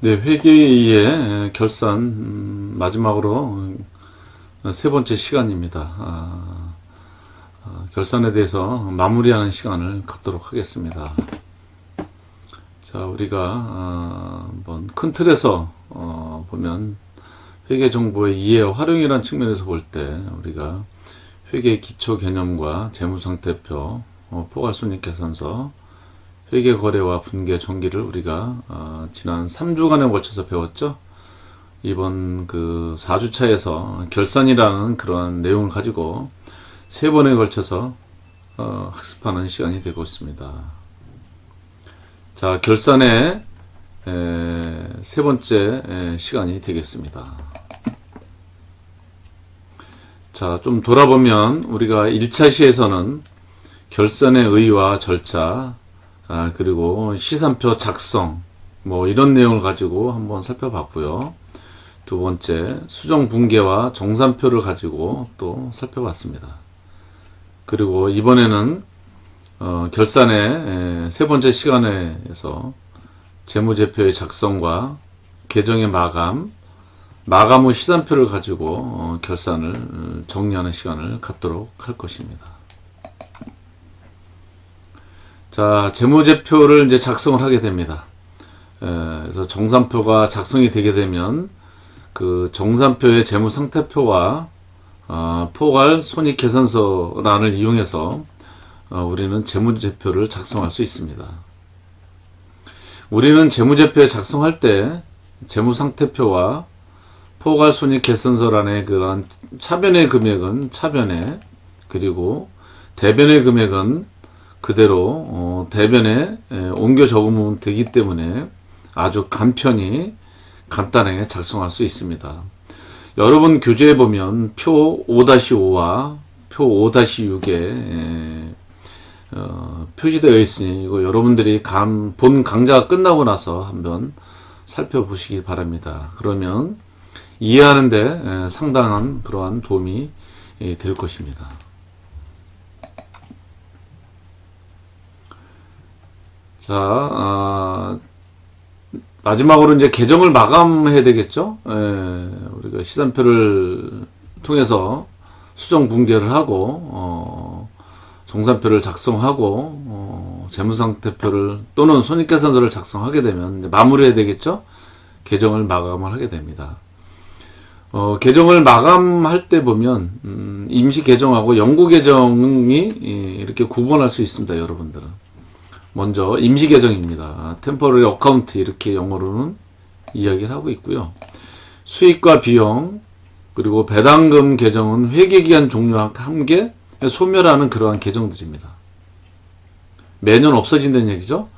네, 회계의 결산 음, 마지막으로 어, 세 번째 시간입니다. 아, 아, 결산에 대해서 마무리하는 시간을 갖도록 하겠습니다. 자, 우리가 아, 한번 큰 틀에서 어, 보면 회계 정보의 이해와 활용이라는 측면에서 볼 때 우리가 회계 기초 개념과 재무상태표, 어, 포괄손익계산서, 회계 거래와 분계 정기를 우리가 어, 지난 3주간에 걸쳐서 배웠죠. 이번 그 4주차에서 결산이라는 그러한 내용을 가지고 세 번에 걸쳐서 어, 학습하는 시간이 되고 있습니다. 자, 결산의 에, 세 번째 에, 시간이 되겠습니다. 자, 좀 돌아보면 우리가 1차 시에서는 결산의 의의와 절차, 아, 그리고 시산표 작성, 뭐 이런 내용을 가지고 한번 살펴봤고요. 두 번째, 수정 분계와 정산표를 가지고 또 살펴봤습니다. 그리고 이번에는 어, 결산의 에, 세 번째 시간에서 재무제표의 작성과 계정의 마감, 마감 후 시산표를 가지고 어, 결산을 어, 정리하는 시간을 갖도록 할 것입니다. 자, 재무제표를 이제 작성을 하게 됩니다. 에, 그래서 정산표가 작성이 되게 되면 그 정산표의 재무 상태표와 어, 포괄 손익 계산서란을 이용해서 어, 우리는 재무제표를 작성할 수 있습니다. 우리는 재무제표에 작성할 때 재무상태표와 포괄 손익 계산서란의 그런 차변의 금액은 차변에 그리고 대변의 금액은 그대로 어, 대변에 에, 옮겨 적으면 되기 때문에 아주 간편히 간단하게 작성할 수 있습니다. 여러분 교재에 보면 표 5-5와 표 5-6에 어, 표시되어 있으니 이거 여러분들이 감, 본 강좌가 끝나고 나서 한번 살펴보시기 바랍니다. 그러면 이해하는데 에, 상당한 그러한 도움이 예, 될 것입니다. 자, 아, 마지막으로 이제 계정을 마감해야 되겠죠? 예, 우리가 시산표를 통해서 수정 분계를 하고, 어, 정산표를 작성하고, 어, 재무상태표를 또는 손익계산서를 작성하게 되면 마무리해야 되겠죠? 계정을 마감을 하게 됩니다. 어, 계정을 마감할 때 보면, 음, 임시 계정하고 영구 계정이 이, 이렇게 구분할 수 있습니다, 여러분들은. 먼저 임시 계정입니다. 템포러리 어카운트 이렇게 영어로는 이야기를 하고 있고요. 수익과 비용 그리고 배당금 계정은 회계기간 종료와 함께 소멸하는 그러한 계정들입니다. 매년 없어진다는 얘기죠.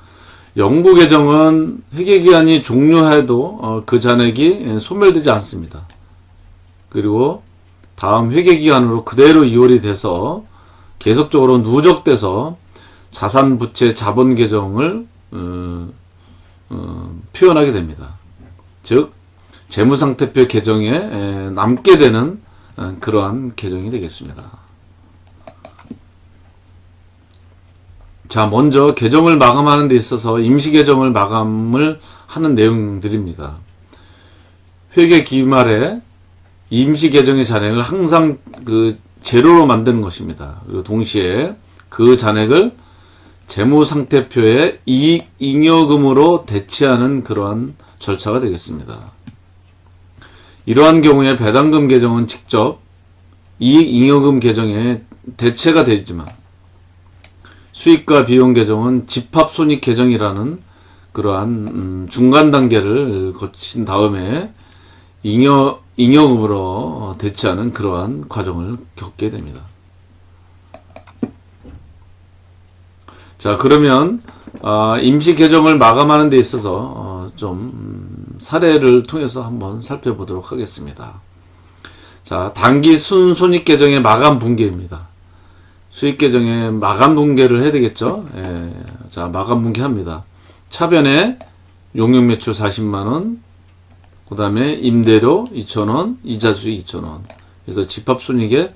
영구 계정은 회계기간이 종료해도 어, 그 잔액이 소멸되지 않습니다. 그리고 다음 회계기간으로 그대로 이월이 돼서 계속적으로 누적돼서 자산 부채 자본 계정을 어, 어, 표현하게 됩니다. 즉 재무상태표 계정에 에, 남게 되는 어, 그러한 계정이 되겠습니다. 자, 먼저 계정을 마감하는 데 있어서 임시 계정을 마감을 하는 내용들입니다. 회계 기말에 임시 계정의 잔액을 항상 그 제로로 만드는 것입니다. 그리고 동시에 그 잔액을 재무상태표에 이익 잉여금으로 대체하는 그러한 절차가 되겠습니다. 이러한 경우에 배당금 계정은 직접 이익 잉여금 계정에 대체가 되지만 수익과 비용 계정은 집합 손익 계정이라는 그러한 음, 중간 단계를 거친 다음에 잉여 잉여금으로 대체하는 그러한 과정을 겪게 됩니다. 자, 그러면 아, 임시 개정을 마감하는 데 있어서 어, 좀 음, 사례를 통해서 한번 살펴보도록 하겠습니다. 자, 단기 순손익 계정의 마감 분계입니다. 수익 계정의 마감 분계를 해야 되겠죠? 예, 자, 마감 분계합니다. 차변에 용역 매출 40만 원, 그다음에 임대료 2천 원, 이자 수익 2천 원. 그래서 집합 손익에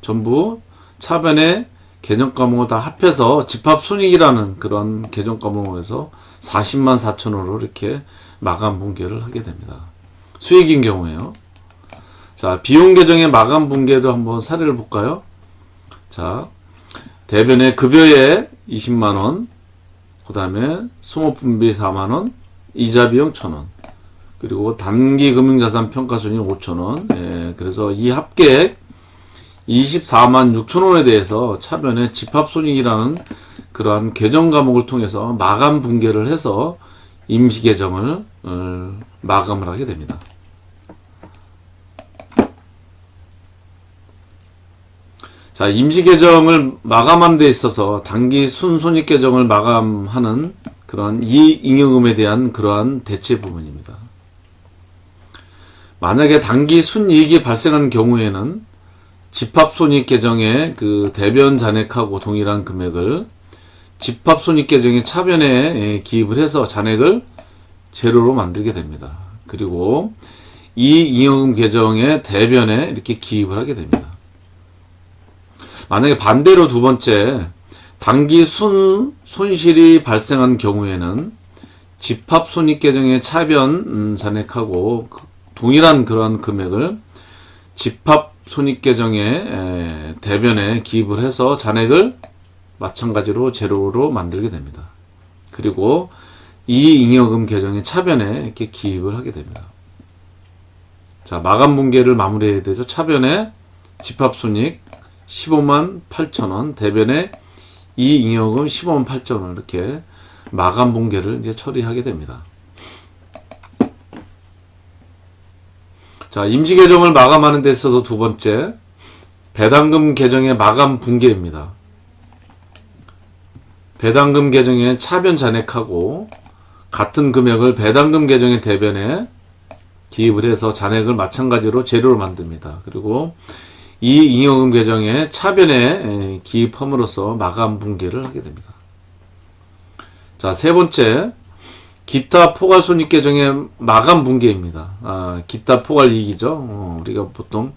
전부 차변에 계정 과목을 다 합해서 집합 손익이라는 그런 계정 과목을 해서 40만 4천원으로 이렇게 마감 붕괴를 하게 됩니다. 수익인 경우에요. 자, 비용 계정의 마감 붕괴도 한번 사례를 볼까요? 자, 대변의 급여에 20만 원, 그 다음에 수모분비 4만 원, 이자 비용 1,000원. 그리고 단기 금융자산 평가 손익 5,000원. 예, 그래서 이 합계 24만 6천 원에 대해서 차변의 집합 손익이라는 그러한 계정 과목을 통해서 마감 붕괴를 해서 임시 계정을 어, 마감을 하게 됩니다. 자, 임시 계정을 마감하는 데 있어서 단기 순손익 계정을 마감하는 그런 이잉여금에 대한 그러한 대체 부분입니다. 만약에 단기 순이익이 발생한 경우에는 집합손익 계정에 그 대변 잔액하고 동일한 금액을 집합손익 계정의 차변에 기입을 해서 잔액을 제로로 만들게 됩니다. 그리고 이 잉여금 계정의 대변에 이렇게 기입을 하게 됩니다. 만약에 반대로 두 번째 단기 순 손실이 발생한 경우에는 집합 손익 계정의 차변 음, 잔액하고 그 동일한 그러한 금액을 집합 손익 계정의 에, 대변에 기입을 해서 잔액을 마찬가지로 제로로 만들게 됩니다. 그리고 이 잉여금 계정의 차변에 이렇게 기입을 하게 됩니다. 자, 마감 분계를 마무리해야 되죠. 차변에 집합 손익 15만 8천 원, 대변에 이 잉여금 15만 8천 원 이렇게 마감 분계를 이제 처리하게 됩니다. 자, 임시 계정을 마감하는 데 있어서 두 번째 배당금 계정의 마감 분계입니다. 배당금 계정의 차변 잔액하고 같은 금액을 배당금 계정의 대변에 기입을 해서 잔액을 마찬가지로 재료로 만듭니다. 그리고 이 잉여금 계정의 차변에 기입함으로써 마감 분계를 하게 됩니다. 자, 세 번째, 기타 포괄 손익 계정의 마감 분계입니다. 아, 기타 포괄 이익이죠. 어, 우리가 보통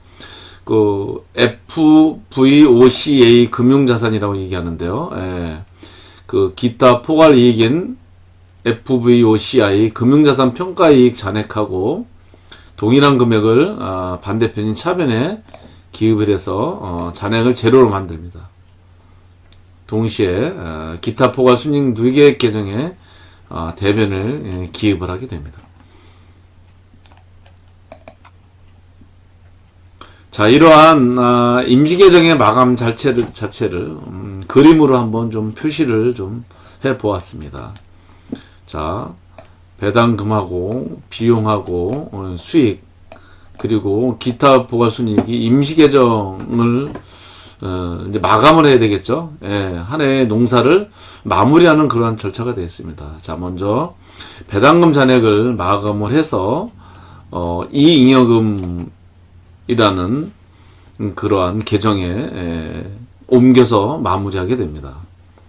그 FVOCA 금융자산이라고 얘기하는데요. 예, 그 기타 포괄 이익인 FVOCI 금융자산 평가 이익 잔액하고 동일한 금액을 아, 반대편인 차변에 기입을 해서 어, 잔액을 제로로 만듭니다. 동시에 어, 기타 포괄 순익 누계 계정에 어, 대변을 예, 기입을 하게 됩니다. 자, 이러한 아, 임시 계정의 마감 자체를, 자체를 음, 그림으로 한번 좀 표시를 좀 해 보았습니다. 자, 배당금하고 비용하고 어, 수익 그리고 기타 포괄 순이익이 임시 계정을 어, 이제 마감을 해야 되겠죠. 예, 한 해의 농사를 마무리하는 그러한 절차가 되었습니다. 자, 먼저 배당금 잔액을 마감을 해서 어, 이 잉여금이라는 그러한 계정에 에, 옮겨서 마무리하게 됩니다.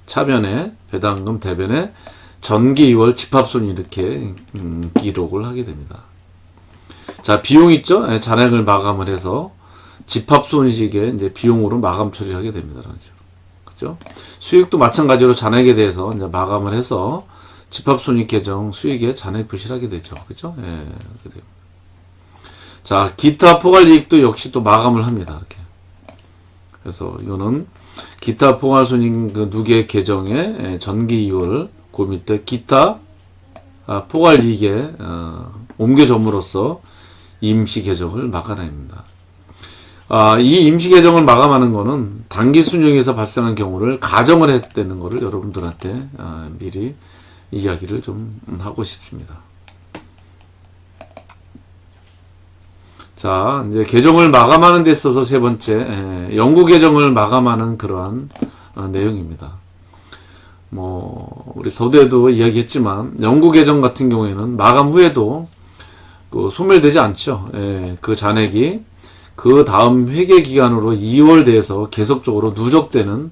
차변에 배당금 대변에 전기 2월 집합손 이렇게 음, 기록을 하게 됩니다. 자 비용 있죠? 예, 잔액을 마감을 해서 집합손익에 이제 비용으로 마감 처리하게 됩니다. 그죠? 수익도 마찬가지로 잔액에 대해서 이제 마감을 해서 집합 손익 계정 수익에 잔액 표시를 하게 되죠. 그죠? 예, 이렇게 됩니다. 자, 기타 포괄 이익도 역시 또 마감을 합니다. 이렇게. 그래서 이거는 기타 포괄 손익 그 누계 계정의 예, 전기 이율 그 밑에 기타 아, 포괄 이익에 어, 옮겨줌으로써 임시 계정을 마감합니다. 아, 이 임시 계정을 마감하는 거는 단기 순용에서 발생한 경우를 가정을 했다는 것을 여러분들한테 아, 미리 이야기를 좀 하고 싶습니다. 자, 이제 계정을 마감하는 데 있어서 세 번째, 예, 연구 계정을 마감하는 그러한 어, 내용입니다. 뭐, 우리 서두에도 이야기했지만, 연구 계정 같은 경우에는 마감 후에도 그 소멸되지 않죠. 예, 그 잔액이 그 다음 회계 기간으로 2월 돼서 계속적으로 누적되는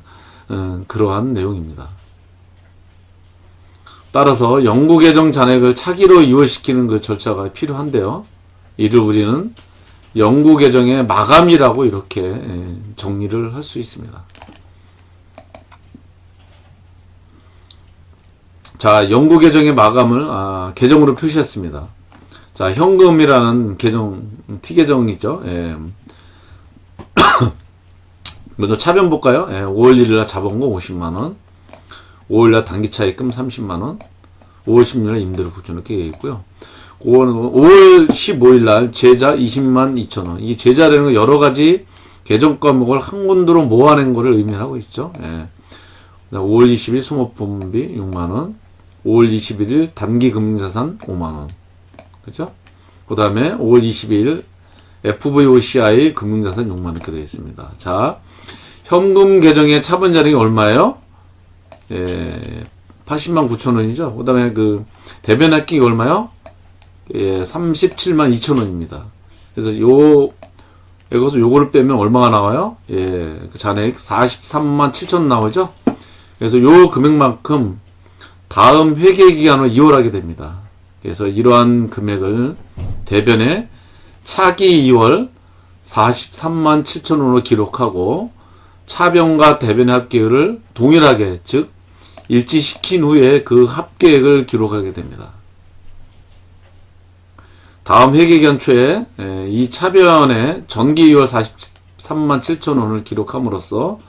어, 그러한 내용입니다. 따라서 연구 계정 잔액을 차기로 이월시키는 그 절차가 필요한데요. 이를 우리는 연구 계정의 마감이라고 이렇게 예, 정리를 할 수 있습니다. 자, 연구 계정의 마감을 아, 계정으로 표시했습니다. 자, 현금이라는 계정, T 계정이죠. 예. 먼저 차변 볼까요? 예, 5월 1일날 자본금 50만원, 5일날 단기차입금 30만원, 5월 16일날 임대료 이렇게 되어 있고요. 5월, 5월 15일날 제자 20만 2천원. 이 제자라는 건 여러 가지 계정 과목을 한 군데로 모아낸 거를 의미하고 있죠. 예. 5월 20일 소모품비 6만원, 5월 21일 단기 금융자산 5만원. 그죠? 그 다음에 5월 22일 FVOCI 금융자산 6만원 이렇게 되어 있습니다. 자, 현금 계정의 차번 자리이 얼마예요? 예, 80만 9천 원이죠. 그 다음에 그 대변 합격이 얼마요? 예, 37만 2천 원입니다. 그래서 요, 여기서 요거를 빼면 얼마가 나와요? 예, 그 잔액 43만 7천 원 나오죠? 그래서 요 금액만큼 다음 회계 기간을 이월하게 됩니다. 그래서 이러한 금액을 대변에 차기 2월 43만 7천 원으로 기록하고 차변과 대변의 합계율을 동일하게 즉 일치시킨 후에 그 합계액을 기록하게 됩니다. 다음 회계기간 초에 에, 이 차변의 전기 2월 43만 7천 원을 기록함으로써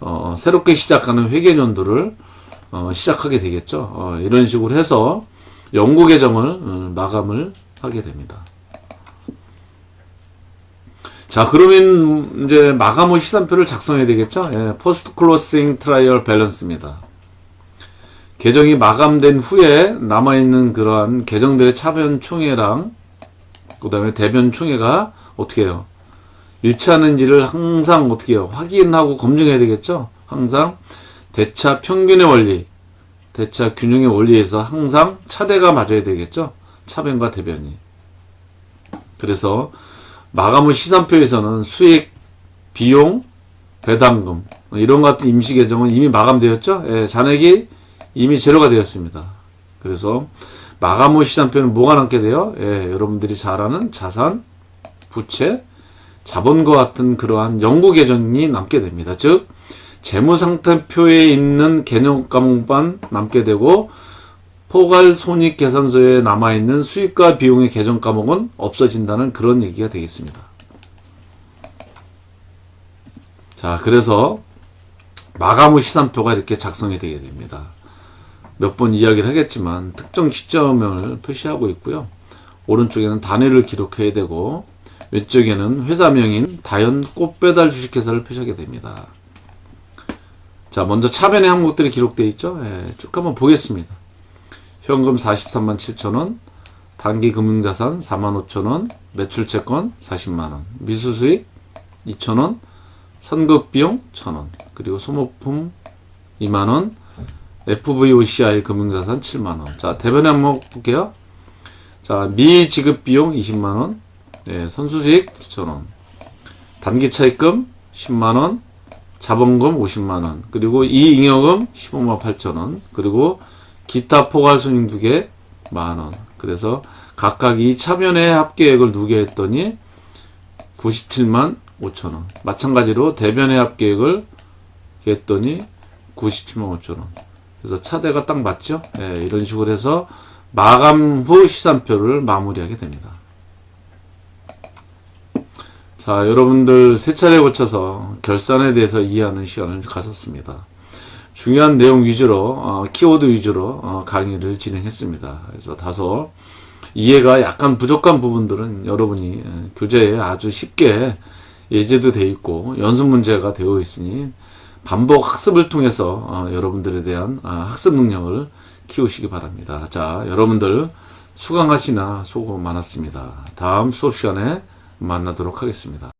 어, 새롭게 시작하는 회계년도를 어, 시작하게 되겠죠. 어, 이런 식으로 해서 연구 계정을 어, 마감을 하게 됩니다. 자, 그러면 이제 마감 후 시산표를 작성해야 되겠죠? 예, 포스트 클로싱 트라이얼 밸런스입니다. 계정이 마감된 후에 남아있는 그러한 계정들의 차변 총회랑 그 다음에 대변 총회가 어떻게 해요? 일치하는지를 항상 어떻게 해요? 확인하고 검증해야 되겠죠? 항상 대차 평균의 원리, 대차 균형의 원리에서 항상 차대가 맞아야 되겠죠? 차변과 대변이. 그래서 마감 후 시산표에서는 수익, 비용, 배당금 이런 같은 임시 계정은 이미 마감되었죠? 예, 잔액이 이미 제로가 되었습니다. 그래서 마감 후 시산표는 뭐가 남게 돼요? 예, 여러분들이 잘 아는 자산, 부채, 자본과 같은 그러한 연구 계정이 남게 됩니다. 즉 재무상태표에 있는 개념 과목만 남게 되고 포괄 손익 계산서에 남아 있는 수익과 비용의 계정 과목은 없어진다는 그런 얘기가 되겠습니다. 자, 그래서 마감 후 시산표가 이렇게 작성이 되게 됩니다. 몇 번 이야기를 하겠지만 특정 시점을 표시하고 있고요. 오른쪽에는 단위를 기록해야 되고 왼쪽에는 회사명인 다연 꽃배달 주식회사를 표시하게 됩니다. 자, 먼저 차변의 항목들이 기록되어 있죠. 예, 쭉 한번 보겠습니다. 현금 43만 7천 원, 단기 금융자산 4만 5천 원, 매출 채권 40만 원, 미수수익 2천 원, 선급 비용 1천 원, 그리고 소모품 2만 원, FVOCI 금융자산 7만 원. 자, 대변 항목 볼게요. 자, 미지급 비용 20만원, 네, 선수수익 2천 원, 단기 차입금 10만 원, 자본금 50만 원, 그리고 이잉여금 15만 8천 원, 그리고 기타 포괄 손님 2개 만 원. 그래서 각각 이 차변의 합계액을 누게 했더니 97만 5천 원. 마찬가지로 대변의 합계액을 했더니 97만 5천 원. 그래서 차대가 딱 맞죠? 예, 이런 식으로 해서 마감 후 시산표를 마무리하게 됩니다. 자, 여러분들 세 차례 거쳐서 결산에 대해서 이해하는 시간을 가졌습니다. 중요한 내용 위주로, 어, 키워드 위주로 어, 강의를 진행했습니다. 그래서 다소 이해가 약간 부족한 부분들은 여러분이 에, 교재에 아주 쉽게 예제도 되어 있고 연습 문제가 되어 있으니 반복 학습을 통해서 어, 여러분들에 대한 아, 학습 능력을 키우시기 바랍니다. 자, 여러분들 수강하시나 수고 많았습니다. 다음 수업 시간에 만나도록 하겠습니다.